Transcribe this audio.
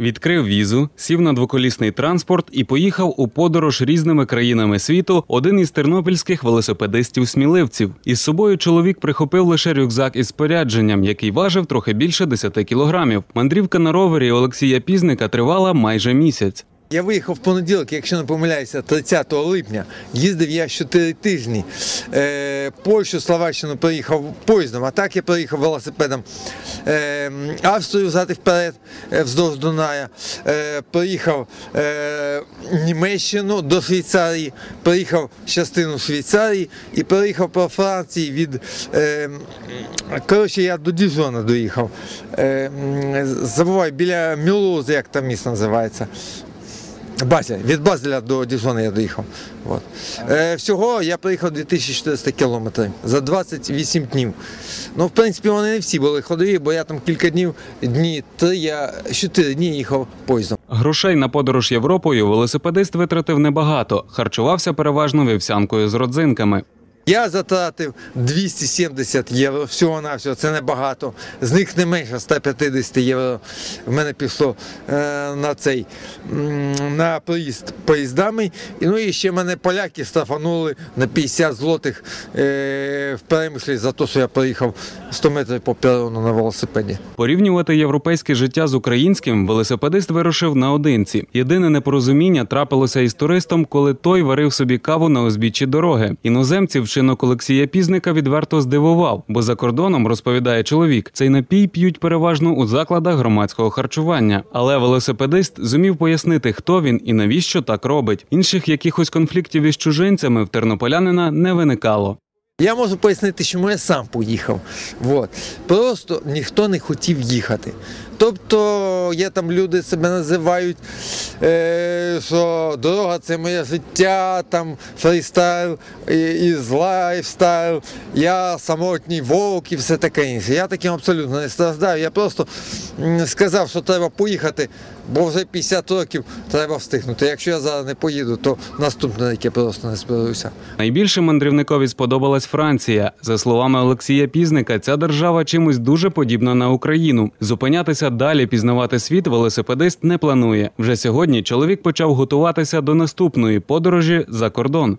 Відкрив візу, сів на двоколісний транспорт і поїхав у подорож різними країнами світу. Один із тернопільських велосипедистів-сміливців. Із собою чоловік прихопив лише рюкзак із спорядженням, який важив трохи більше 10 кілограмів. Мандрівка на ровері Олексія Пізника тривала майже місяць. Я виїхав в понеділок, якщо не помиляюся, 30 липня. Їздив я 4 тижні. Е, Польщу, Словаччину проїхав поїздом, а так я проїхав велосипедом. Е, Австрію взяти вперед е, вздовж Дуная. Е, проїхав е, Німеччину до Швейцарії, проїхав частину Швейцарії і проїхав по Франції від. Е, коротше, я до Діжона доїхав. Е, забуваю, біля Мюлузи, як там місто називається. Базеля. Від Базеля до Діжона я доїхав. От. Е, всього я проїхав 2400 кілометрів за 28 днів. Ну, в принципі, вони не всі були ходові, бо я там кілька днів, дні три, я 4 дні їхав поїздом. Грошей на подорож Європою велосипедист витратив небагато, харчувався переважно вівсянкою з родзинками. Я затратив 270 євро всього на всього, це небагато. З них не менше 150 євро в мене пішло е, на цей на проїзд поїздами. І, ну і ще мене поляки штрафанули на 50 злотих е, в перемишлі за те, що я проїхав 100 метрів по перрону на велосипеді. Порівнювати європейське життя з українським велосипедист вирушив наодинці. Єдине непорозуміння трапилося із туристом, коли той варив собі каву на узбіччі дороги. Іноземців вчинок Олексія Пізника відверто здивував, бо за кордоном розповідає чоловік, цей напій п'ють переважно у закладах громадського харчування. Але велосипедист зумів пояснити, хто він і навіщо так робить. Інших якихось конфліктів із чужинцями в тернополянина не виникало. Я можу пояснити, чому я сам поїхав. От. Просто ніхто не хотів їхати. Тобто є там люди себе називають, е, що дорога це моє життя, там фрістайл і, і лайфстайл, я самотній вовк і все таке інше. Я таким абсолютно не страждаю. Я просто сказав, що треба поїхати, бо вже 50 років треба встигнути. Якщо я зараз не поїду, то наступний рік я просто не зберуся. Найбільше мандрівникові сподобалась Франція. За словами Олексія Пізника, ця держава чимось дуже подібна на Україну. Зупинятися далі пізнавати світ велосипедист не планує. Вже сьогодні чоловік почав готуватися до наступної подорожі за кордон.